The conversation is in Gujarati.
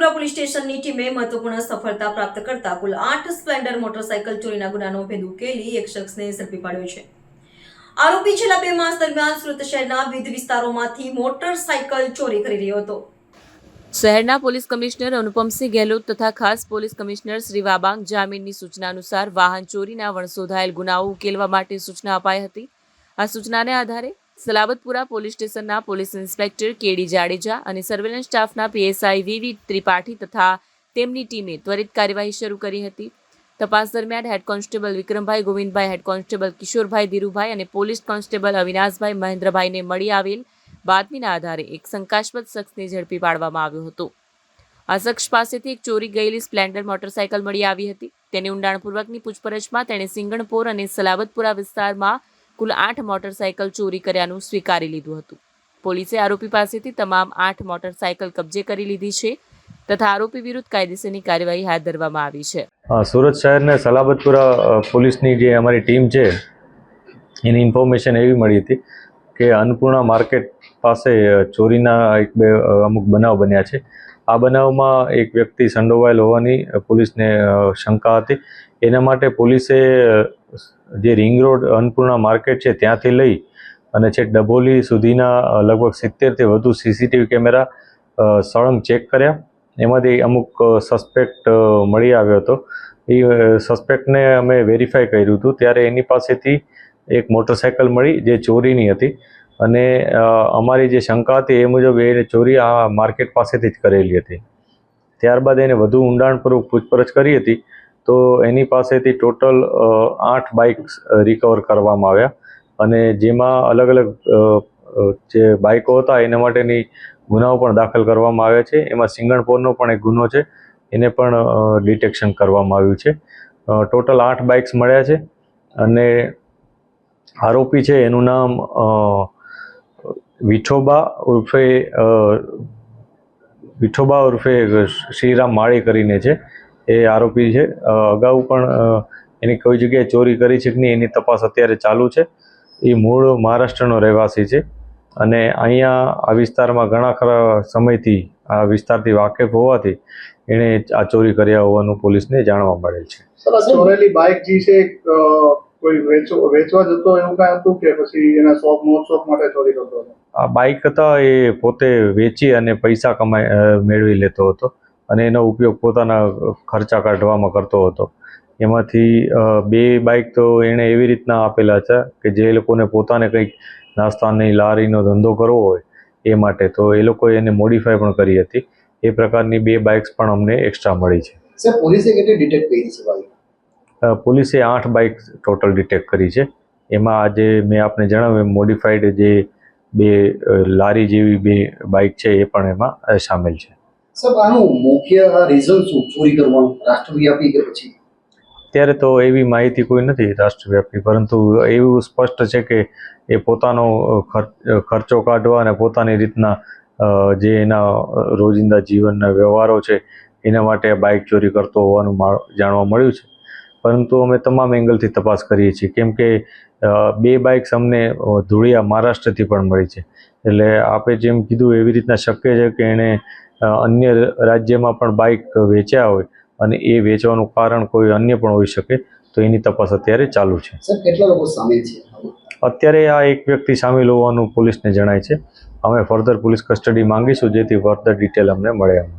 સલાબતપુરા પોલીસ સ્ટેશનની ટીમે મહત્વપૂર્ણ સફળતા પ્રાપ્ત કરતા કુલ આઠ સ્પ્લેન્ડર મોટરસાયકલ ચોરીના ગુનાનો ભેદ ઉકેલી એક શખ્સને ઝડપી પાડ્યો છે. આરોપી છેલ્લા બે માસ દરમિયાન સુરત શહેરના વિવિધ વિસ્તારોમાંથી મોટરસાયકલ ચોરી કરી રહ્યો હતો. શહેરના પોલીસ કમિશનર અનુપમસિંહ ગેહલોત તથા ખાસ પોલીસ કમિશનર શ્રી વાબાંગ જામીનની સૂચના અનુસાર વાહન ચોરીના વણશોધાયેલ ગુનાઓ ઉકેલવા માટે સૂચના અપાઈ હતી. આ સૂચનાને આધારે સલાબતપુરા પોલીસ સ્ટેશનના પોલીસ ઇન્સ્પેક્ટર કેડી જાડેજા અને સર્વેલન્સ સ્ટાફના પીએસઆઈ વીવી ત્રિપાઠી તથા તેમની ટીમે ત્વરિત કાર્યવાહી શરૂ કરી હતી. તપાસ દરમિયાન head constable Vikrambhai Govindbhai, head constable Kishorbhai Dhirubhai અને પોલીસ કોન્સ્ટેબલ અવિનાશભાઈ મહેન્દ્રભાઈને મળી આવેલ બાતમીના આધારે એક શંકાસ્પદ શખ્સને ઝડપી પાડવામાં આવ્યો હતો. આ શખ્સ પાસેથી એક ચોરી ગયેલી સ્પ્લેન્ડર મોટરસાયકલ મળી આવી હતી. તેની ઊંડાણપૂર્વકની પૂછપરછમાં તેણે સિંગણપોર અને સલાબતપુરા વિસ્તારમાં કુલ આઠ મોટરસાયકલ ચોરી કર્યાનું સ્વીકારી લીધું હતું. પોલીસે આરોપી પાસેથી તમામ આઠ મોટરસાયકલ કબજે કરી લીધી છે તથા આરોપી વિરુદ્ધ કાયદેસરની કાર્યવાહી હાથ ધરવામાં આવી છે. સુરત શહેરને સલાબતપુરા પોલીસની જે અમારી ટીમ છે, એની ઇન્ફોર્મેશન એવી મળી હતી કે અન્નપૂર્ણા માર્કેટ પાસે ચોરીના એક બે અમુક બનાવ બન્યા છે. આ બનાવમાં એક વ્યક્તિ સંડોવાયેલ હોવાની પોલીસને શંકા હતી. એના માટે પોલીસે જે રિંગ રોડ અન્નપૂર્ણા માર્કેટ છે ત્યાંથી લઈ અને છે ડભોલી સુધીના લગભગ સિત્તેરથી વધુ સીસીટીવી કેમેરા સળંગ ચેક કર્યા. એમાંથી અમુક સસ્પેક્ટ મળી આવ્યો હતો. એ સસ્પેક્ટને અમે વેરીફાઈ કર્યું હતું. ત્યારે એની પાસેથી એક મોટરસાયકલ મળી જે ચોરીની હતી. અને અમારી જે શંકા હતી એ મુજબ એ ચોરી આ માર્કેટ પાસેથી જ કરેલી હતી. ત્યારબાદ એને વધુ ઊંડાણપૂર્વક પૂછપરછ કરી હતી તો એની પાસેથી ટોટલ આઠ બાઇક્સ રિકવર કરવામાં આવ્યા. અને જેમાં અલગ અલગ જે બાઇકો હતા એના માટેની ગુનાઓ પણ દાખલ કરવામાં આવ્યા છે. એમાં સિંગણપોરનો પણ એક ગુનો છે. એને પણ ડિટેક્શન કરવામાં આવ્યું છે. ટોટલ આઠ બાઇક્સ મળ્યા છે. અને આરોપી છે એનું નામ વિઠોબા ઉર્ફે વિઠોબા ઉર્ફે શ્રીરામ માળી કરીને છે, એ આરોપી છે. અગાઉ પણ એની કોઈ જગ્યાએ ચોરી કરી છે કે નહીં એની તપાસ અત્યારે ચાલુ છે. એ મૂળ મહારાષ્ટ્રનો રહેવાસી છે અને અહીંયા આ વિસ્તારમાં ઘણા ખરા સમયથી, આ વિસ્તારથી વાકેફ હોવાથી એણે આ ચોરી કર્યા હોવાનું પોલીસને જાણવા મળેલ છે. ચોરેલી બાઇક જે છે કોઈ વેચવા વેચવા જતો એવું કાંઈ હતું કે પછી એના શોખ મોજ શોખ માટે ચોરી કરતો હતો? આ બાઇક હતા એ પોતે વેચી અને પૈસા કમાઈ મેળવી લેતો હતો અને એનો ઉપયોગ પોતાના ખર્ચા કાઢવામાં કરતો હતો. એમાંથી બે બાઇક તો એણે એવી રીતના આપેલા છે કે જે લોકોને પોતાને કંઈક નાસ્તાની લારીનો ધંધો કરવો હોય એ માટે તો એ લોકોએ એને મોડિફાઈ પણ કરી હતી. એ પ્રકારની બે બાઇક્સ પણ અમને એક્સ્ટ્રા મળી છે. સર પોલીસે કેટલી ડિટેક્ટ કરી છે અ, પોલીસે આઠ બાઇક ટોટલ ડિટેક્ટ કરી છે. એમાં આજે મેં આપને જણાવ્યું એમ મોડિફાઈડ જે બે લારી જેવી બે બાઇક છે એ પણ એમાં સામેલ છે. સર આનું મુખ્ય રીઝન શું? ચોરી કરવાનું? રાષ્ટ્રવ્યાપી કે પછી? અત્યારે તો એવી માહિતી કોઈ નથી રાષ્ટ્રવ્યાપી પરંતુ એવું સ્પષ્ટ છે કે એ પોતાનો ખર્ચો કાઢવા અને પોતાની રીતના જે એના રોજિંદા જીવનના વ્યવહારો છે એના માટે બાઇક ચોરી કરતો હોવાનું જાણવા મળ્યું છે. પરંતુ અમે તમામ એંગલથી તપાસ કરીએ છીએ. કેમ કે બે બાઇક્સ અમને ધૂળિયા મહારાષ્ટ્રથી પણ મળી છે. એટલે આપે જેમ કીધું એવી રીતના શક્ય છે કે એણે અન્ય રાજ્યમાં પણ બાઇક વેચ્યા હોય અને એ વેચવાનું કારણ કોઈ અન્ય પણ હોઈ શકે તો એની તપાસ અત્યારે ચાલુ છે. સર કેટલા લોકો સામેલ છે? અત્યારે આ એક વ્યક્તિ સામેલ હોવાનું પોલીસને જણાય છે. અમે ફર્ધર પોલીસ કસ્ટડી માંગીશું જેથી ફર્ધર ડિટેલ અમને મળે એમ.